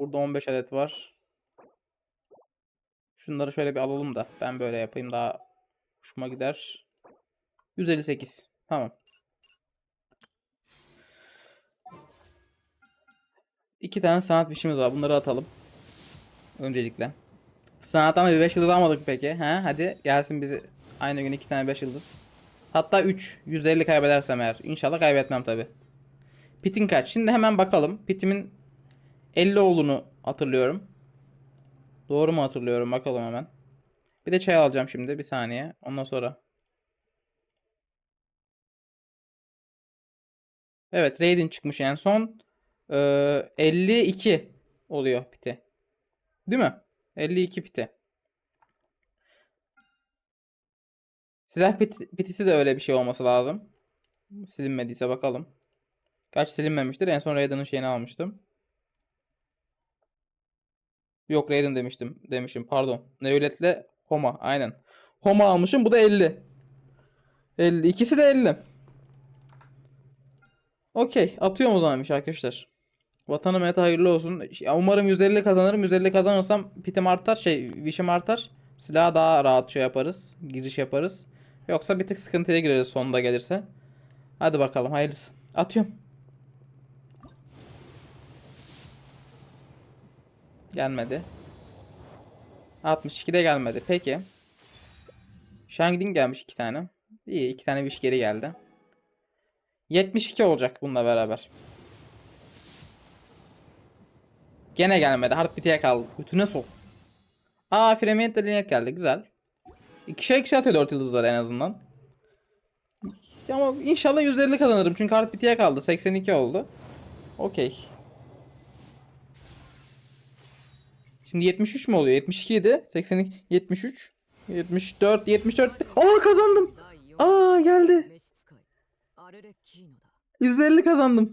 Burada 15 adet var. Şunları şöyle bir alalım da ben böyle yapayım daha hoşuma gider. 158. Tamam. İki tane sanat fişimiz var. Bunları atalım. Öncelikle. Sanattan bir 5 yıldız almadık peki. Ha? Hadi gelsin bizi aynı gün iki tane 5 yıldız. Hatta 3. 150 kaybedersem eğer. İnşallah kaybetmem tabi. Pitin kaç? Şimdi hemen bakalım. Pitimin 50 olduğunu hatırlıyorum. Doğru mu hatırlıyorum? Bakalım hemen. Bir de çay alacağım şimdi. Bir saniye. Ondan sonra. Evet. Raiden çıkmış en son. Ee, 52 oluyor piti. Değil mi? 52 piti. Silah pit- pitisi de öyle bir şey olması lazım. Silinmediyse bakalım. Kaç silinmemiştir. En son Raiden'ın şeyini almıştım. Yok Raiden demiştim. Demişim pardon. Nevlet'le Homa. Aynen. Homa almışım. Bu da 50. 50. İkisi de 50. Okey. Atıyorum o zamanmış arkadaşlar. Vatanı meta hayırlı olsun. Umarım 150 kazanırım. 150 kazanırsam pitim artar. Şey vişim artar. Silahı daha rahat şey yaparız. Giriş yaparız. Yoksa bir tık sıkıntıya gireriz sonunda gelirse. Hadi bakalım hayırlısı. Atıyorum. Gelmedi. 62'de gelmedi. Peki. Shangding gelmiş iki tane. İyi iki tane wish geri geldi. 72 olacak bununla beraber. Gene gelmedi. Heartbeat'e kaldı. Bütüne sol. Aa Fremiyet de Linet geldi. Güzel. İkişer ikişer atıyor 4 yıldızlar en azından. Ama inşallah 150 kazanırım. Çünkü Heartbeat'e kaldı. 82 oldu. Okey. Şimdi 73 mü oluyor? 72 idi. 82, 73, 74, 74. Aa kazandım. Aa geldi. 150 kazandım.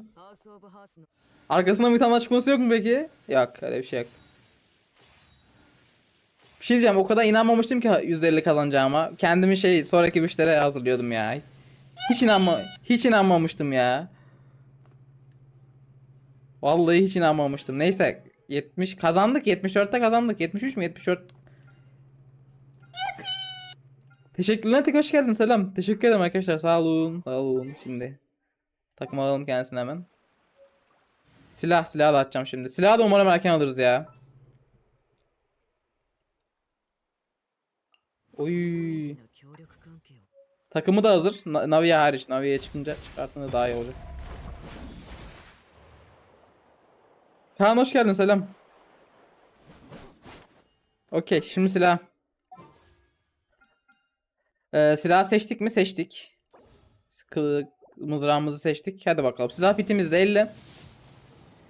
Arkasından bir tane daha çıkması yok mu peki? Yok öyle bir şey yok. Bir şey diyeceğim o kadar inanmamıştım ki 150 kazanacağıma. Kendimi şey sonraki müşteriye hazırlıyordum ya. Hiç inanma hiç inanmamıştım ya. Vallahi hiç inanmamıştım. Neyse 70 kazandık 74'te kazandık. 73 mü 74? Teşekkürler tek hoş geldin selam. Teşekkür ederim arkadaşlar sağ olun. Sağ olun şimdi. Takım alalım kendisine hemen. Silah silah da atacağım şimdi. Silahı da umarım erken alırız ya. Oy. Takımı da hazır. Na- Navi'ye hariç. Navi'ye çıkınca çıkartınca daha iyi olacak. Kaan hoş geldin selam. Okey şimdi silah. Ee, silah seçtik mi? Seçtik. Kılık mızrağımızı seçtik. Hadi bakalım. Silah bitimiz de 50.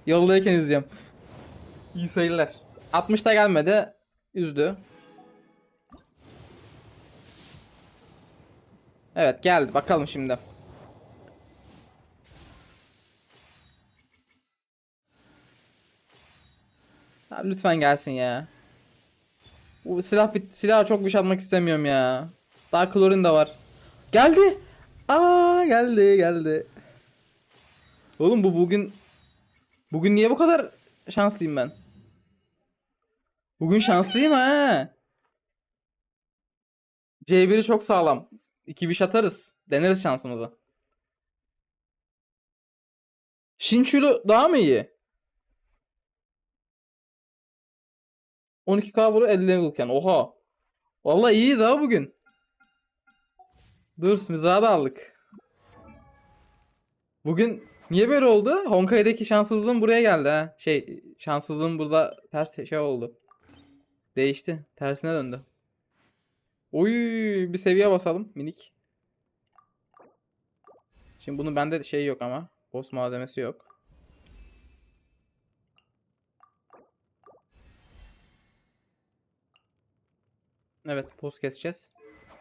Yoldayken izliyorum. İyi seyirler. 60'ta gelmedi. Üzdü. Evet geldi. Bakalım şimdi. Lütfen gelsin ya. Bu silah bit silah çok güç atmak istemiyorum ya. Daha klorin de var. Geldi. Aa geldi geldi. Oğlum bu bugün bugün niye bu kadar şanslıyım ben? Bugün şanslıyım ha. C1'i çok sağlam. İki biş atarız. Deneriz şansımızı. Shinchulu daha mı iyi? 12k vuru 50 level'ken. Oha. Vallahi iyiyiz ha bugün. Dur mizahı da aldık. Bugün niye böyle oldu? Honkai'deki şanssızlığım buraya geldi ha. Şey şanssızlığım burada ters şey oldu. Değişti. Tersine döndü. Oy bir seviye basalım minik. Şimdi bunun bende şey yok ama. Boss malzemesi yok. Evet boss keseceğiz.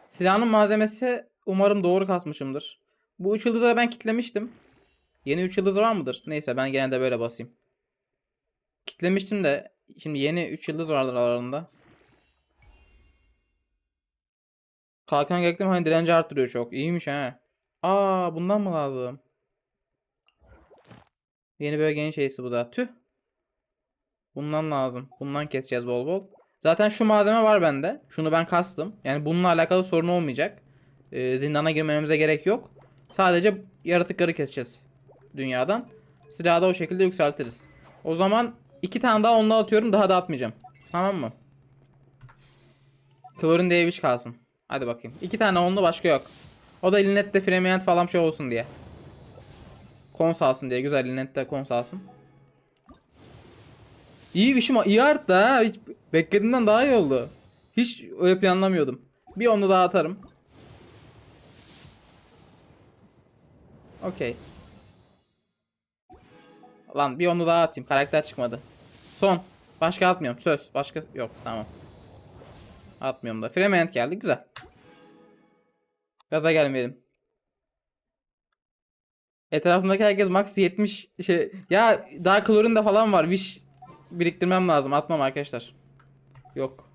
Silahın malzemesi umarım doğru kasmışımdır. Bu 3 yıldızı ben kitlemiştim. Yeni 3 yıldız var mıdır? Neyse ben gene de böyle basayım. Kitlemiştim de şimdi yeni 3 yıldız vardır aralarında. Kalkan gektim hani direnci arttırıyor çok. İyiymiş ha. Aa bundan mı lazım? Yeni bölgenin şeysi bu da. Tüh. Bundan lazım. Bundan keseceğiz bol bol. Zaten şu malzeme var bende. Şunu ben kastım. Yani bununla alakalı sorun olmayacak. Ee, zindana girmemize gerek yok. Sadece yaratıkları keseceğiz dünyadan. Silahı da o şekilde yükseltiriz. O zaman iki tane daha onunla atıyorum. Daha da atmayacağım. Tamam mı? Klorin Davish kalsın. Hadi bakayım. İki tane onlu başka yok. O da Linet'te Fremient falan şey olsun diye. Kons alsın diye. Güzel Linet'te kons alsın. İyi bir şey iyi arttı ha. Hiç beklediğimden daha iyi oldu. Hiç öyle planlamıyordum. Bir onu daha atarım. Okey. Lan bir onu daha atayım. Karakter çıkmadı. Son. Başka atmıyorum. Söz. Başka yok. Tamam. Atmıyorum da. Fremant geldi. Güzel. Gaza gelmeyelim. Etrafımdaki herkes max 70 şey ya daha klorin de falan var. Wish biriktirmem lazım. Atmam arkadaşlar. Yok.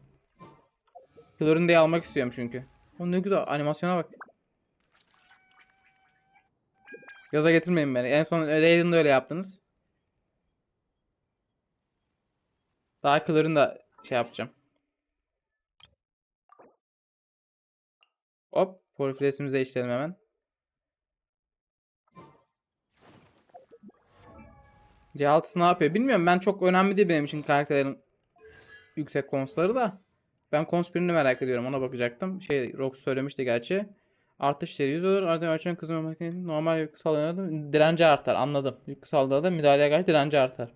Klorin de almak istiyorum çünkü. O ne güzel animasyona bak. Gaza getirmeyin beni. En son Raiden'da öyle yaptınız. Daha klorin de şey yapacağım. Hop. Porfresimizi değiştirelim hemen. C6'sı ne yapıyor bilmiyorum. Ben çok önemli değil benim için karakterlerin yüksek konsları da. Ben kons birini merak ediyorum. Ona bakacaktım. Şey Rox söylemişti gerçi. Artış seri 100 olur. Ardından ölçen kızma makinenin normal yük saldığında direnci artar. Anladım. Yük saldığında müdahaleye karşı direnci artar.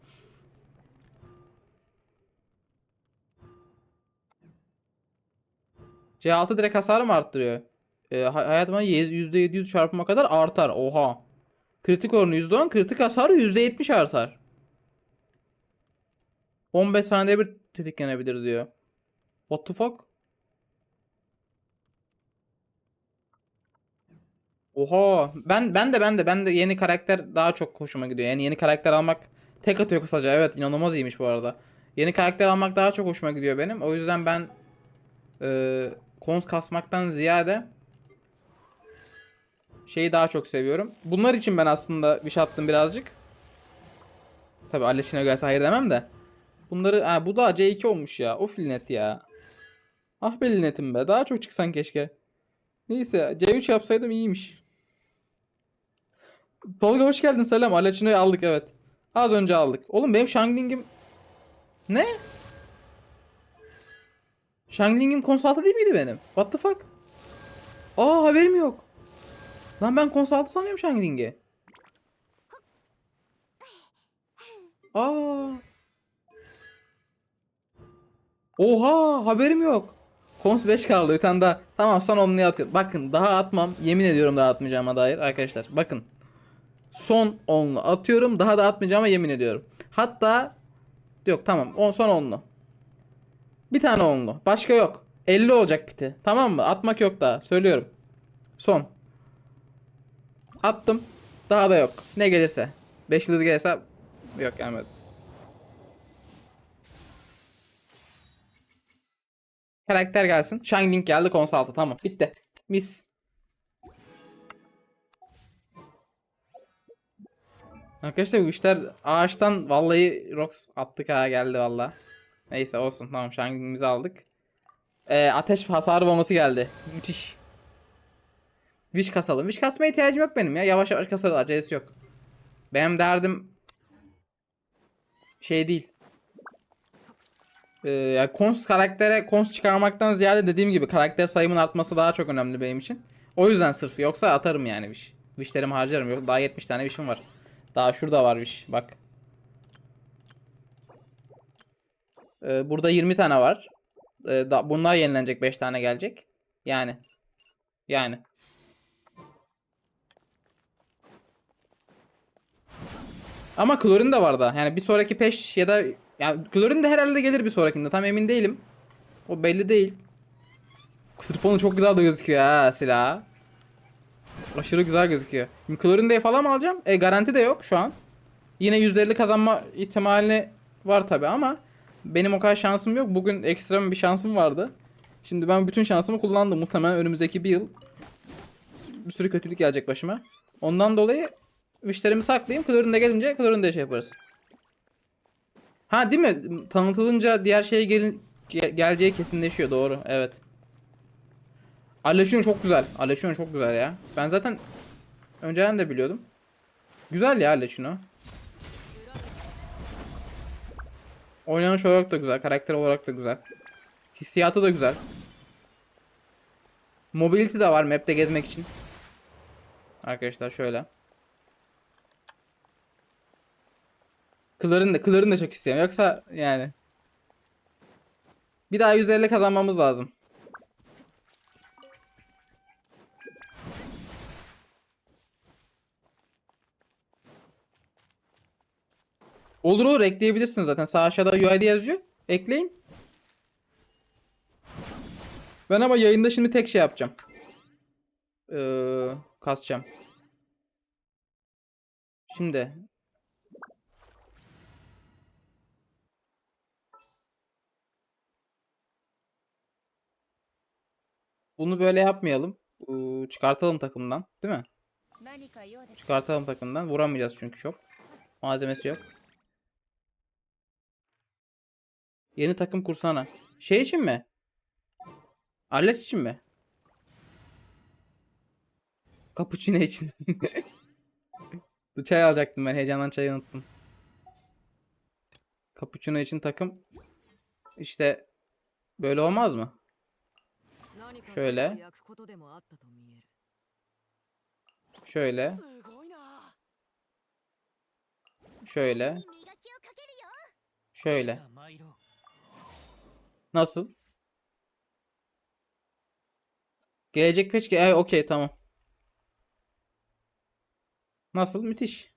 C6 direkt hasarı mı arttırıyor? E, hay- hayatıma %700 çarpıma kadar artar. Oha. Kritik oranı %10, kritik hasarı %70 artar. 15 saniyede bir tetiklenebilir diyor. What the fuck? Oha. Ben ben de ben de ben de yeni karakter daha çok hoşuma gidiyor. Yani yeni karakter almak tek atıyor kısaca. Evet inanılmaz iyiymiş bu arada. Yeni karakter almak daha çok hoşuma gidiyor benim. O yüzden ben e, kons kasmaktan ziyade şeyi daha çok seviyorum. Bunlar için ben aslında bir şey attım birazcık. Tabi Aleşine gelse hayır demem de. Bunları ha, bu da C2 olmuş ya. Of Linet ya. Ah be Linet'im be. Daha çok çıksan keşke. Neyse C3 yapsaydım iyiymiş. Tolga hoş geldin selam. Aleçino'yu aldık evet. Az önce aldık. Oğlum benim Shangling'im... Ne? Shangling'im konsaltı değil miydi benim? What the fuck? Aa haberim yok. Lan ben konsaltı sanıyorum Shangling'i. Aa. Oha haberim yok. Kons 5 kaldı bir tane daha. Tamam son onluya atıyorum. Bakın daha atmam. Yemin ediyorum daha atmayacağıma dair arkadaşlar. Bakın. Son onlu atıyorum. Daha da atmayacağıma yemin ediyorum. Hatta yok tamam. On, son onlu. Bir tane onlu. Başka yok. 50 olacak piti. Tamam mı? Atmak yok daha. Söylüyorum. Son. Attım. Daha da yok. Ne gelirse. 5 yıldız gelirse yok gelmedi. Karakter gelsin. Shining geldi konsaltı. Tamam. Bitti. Mis. Arkadaşlar bu işler ağaçtan vallahi Rox attık ha geldi valla. Neyse olsun tamam Shining'imizi aldık. Ee, ateş hasarı bombası geldi. Müthiş. Wish kasalım. Wish kasmaya ihtiyacım yok benim ya. Yavaş yavaş kasarız. Acelesi yok. Benim derdim şey değil. Ee, yani kons karaktere kons çıkarmaktan ziyade dediğim gibi karakter sayımın artması daha çok önemli benim için. O yüzden sırf yoksa atarım yani wish. Wishlerimi harcarım. Yok daha 70 tane wish'im var. Daha şurada var wish. Bak. Ee, burada 20 tane var. Ee, da, bunlar yenilenecek 5 tane gelecek. Yani. Yani. Ama klorin de var da. Yani bir sonraki peş ya da yani klorin de herhalde gelir bir sonrakinde. Tam emin değilim. O belli değil. Sırponu çok güzel de gözüküyor ha silah. Aşırı güzel gözüküyor. Şimdi klorin de falan mı alacağım? E garanti de yok şu an. Yine %50 kazanma ihtimali var tabi ama benim o kadar şansım yok. Bugün ekstrem bir şansım vardı. Şimdi ben bütün şansımı kullandım. Muhtemelen önümüzdeki bir yıl bir sürü kötülük gelecek başıma. Ondan dolayı müşterimi saklayayım. Klorin de gelince klorin de şey yaparız. Ha değil mi? Tanıtılınca diğer şeye gelin ge- geleceği kesinleşiyor doğru. Evet. Alessio çok güzel. Alessio çok güzel ya. Ben zaten önceden de biliyordum. Güzel ya Alessio. Oynanış olarak da güzel, karakter olarak da güzel. Hissiyatı da güzel. Mobility de var map'te gezmek için. Arkadaşlar şöyle. Kıların da kıların da çok istiyorum. Yoksa yani bir daha 150 kazanmamız lazım. Olur olur ekleyebilirsiniz zaten. Sağ aşağıda UID yazıyor. Ekleyin. Ben ama yayında şimdi tek şey yapacağım. Ee, kasacağım. Şimdi Bunu böyle yapmayalım. Ee, çıkartalım takımdan. Değil mi? Çıkartalım takımdan. Vuramayacağız çünkü çok. Malzemesi yok. Yeni takım kursana. Şey için mi? Arleç için mi? Kapuçino için. çay alacaktım ben. Heyecandan çayı unuttum. Kapuçino için takım. İşte böyle olmaz mı? Şöyle. Şöyle. Şöyle. Şöyle. Nasıl? Gelecek peçke. Ee, okey tamam. Nasıl? Müthiş.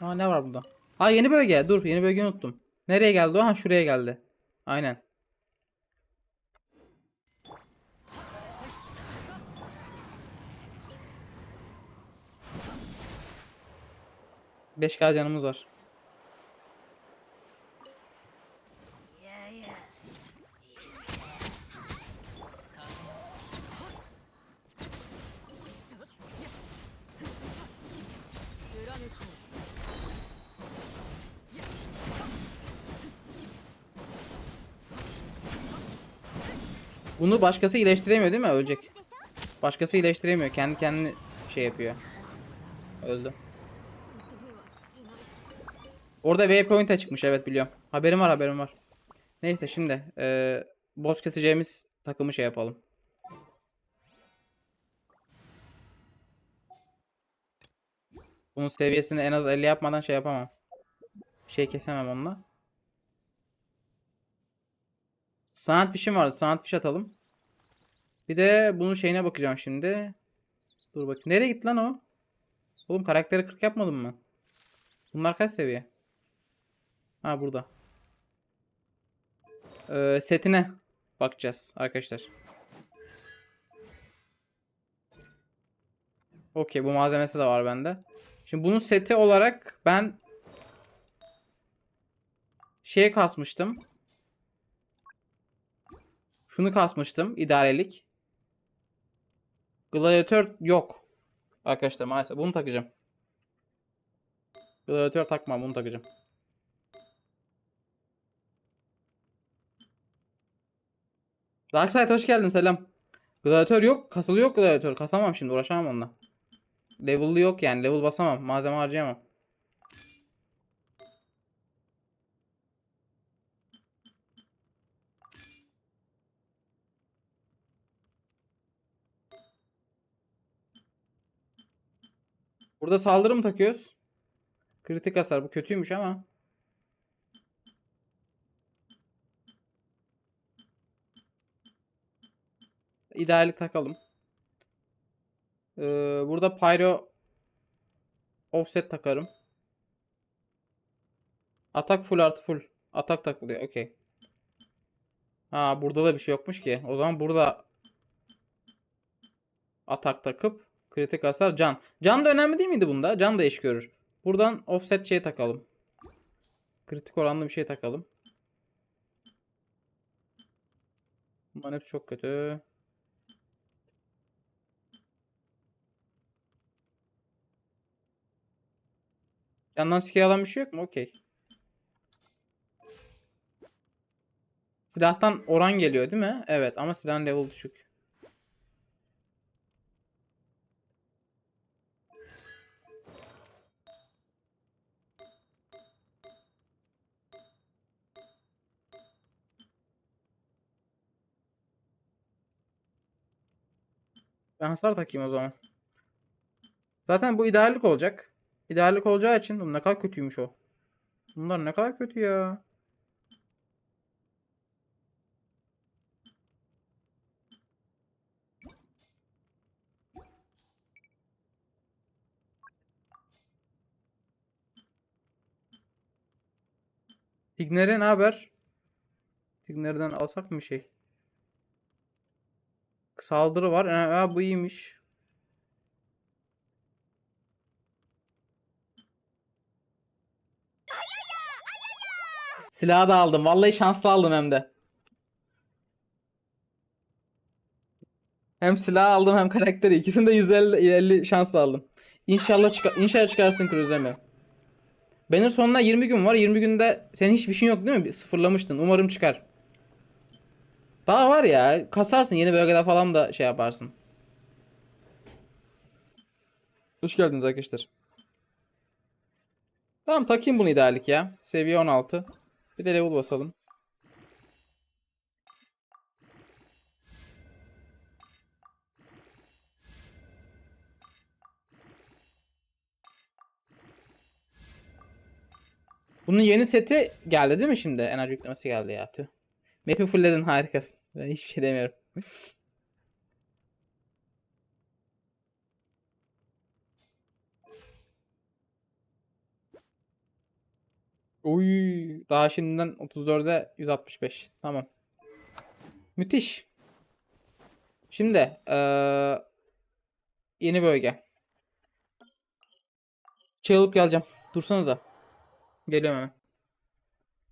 Aa ne var burada? Aa yeni bölge. Dur yeni bölgeyi unuttum. Nereye geldi o? Ha şuraya geldi. Aynen. Beş k canımız var. Bunu başkası iyileştiremiyor değil mi? Ölecek. Başkası iyileştiremiyor. Kendi kendini şey yapıyor. Öldü. Orada waypoint'e çıkmış evet biliyorum. Haberim var haberim var. Neyse şimdi e, boss keseceğimiz takımı şey yapalım. Bunun seviyesini en az 50 yapmadan şey yapamam. Şey kesemem onunla. Sandwish'im vardı. Sandwich atalım. Bir de bunun şeyine bakacağım şimdi. Dur bakayım. Nereye gitti lan o? Oğlum karakteri 40 yapmadım mı? Bunlar kaç seviye? Ha burada. Ee, setine bakacağız arkadaşlar. Okey bu malzemesi de var bende. Şimdi bunun seti olarak ben şey kasmıştım. Şunu kasmıştım idarelik. Gladiator yok. Arkadaşlar maalesef bunu takacağım. Gladiator takmam bunu takacağım. Darkseid hoş geldin selam. Gladiator yok. Kasılı yok gladiator. Kasamam şimdi uğraşamam onunla. Level'lı yok yani. Level basamam. Malzeme harcayamam. Burada saldırı mı takıyoruz? Kritik hasar. Bu kötüymüş ama. İdeallik takalım. Ee, burada pyro offset takarım. Atak full artı full. Atak takılıyor. Okey. Ha burada da bir şey yokmuş ki. O zaman burada atak takıp Kritik hasar can. Can da önemli değil miydi bunda? Can da eş görür. Buradan offset şey takalım. Kritik oranlı bir şey takalım. Bunların hepsi çok kötü. Yandan skill alan bir şey yok mu? Okey. Silahtan oran geliyor değil mi? Evet ama silahın level düşük. Ben hasar takayım o zaman. Zaten bu ideallik olacak. İdeallik olacağı için Oğlum ne kadar kötüymüş o. Bunlar ne kadar kötü ya. Tigner'e ne haber? Tigner'den alsak mı şey? Saldırı var. Aa, bu iyiymiş. Silahı da aldım. Vallahi şanslı aldım hem de. Hem silah aldım hem karakteri. İkisini de 150 50 şansla aldım. İnşallah çıkar inşallah çıkarsın Cruze'mi. Banner sonuna 20 gün var. 20 günde senin hiç fişin yok değil mi? Sıfırlamıştın. Umarım çıkar. Daha var ya. Kasarsın yeni bölgede falan da şey yaparsın. Hoş geldiniz arkadaşlar. Tamam takayım bunu ideallik ya. Seviye 16. Bir de level basalım. Bunun yeni seti geldi değil mi şimdi? Enerji yüklemesi geldi ya. Tüh. Map'i fullledin harikasın. Ben hiçbir şey demiyorum. Oy, daha şimdiden 34'e 165. Tamam. Müthiş. Şimdi eee, yeni bölge. Şey alıp geleceğim. Dursanıza. Geliyorum hemen.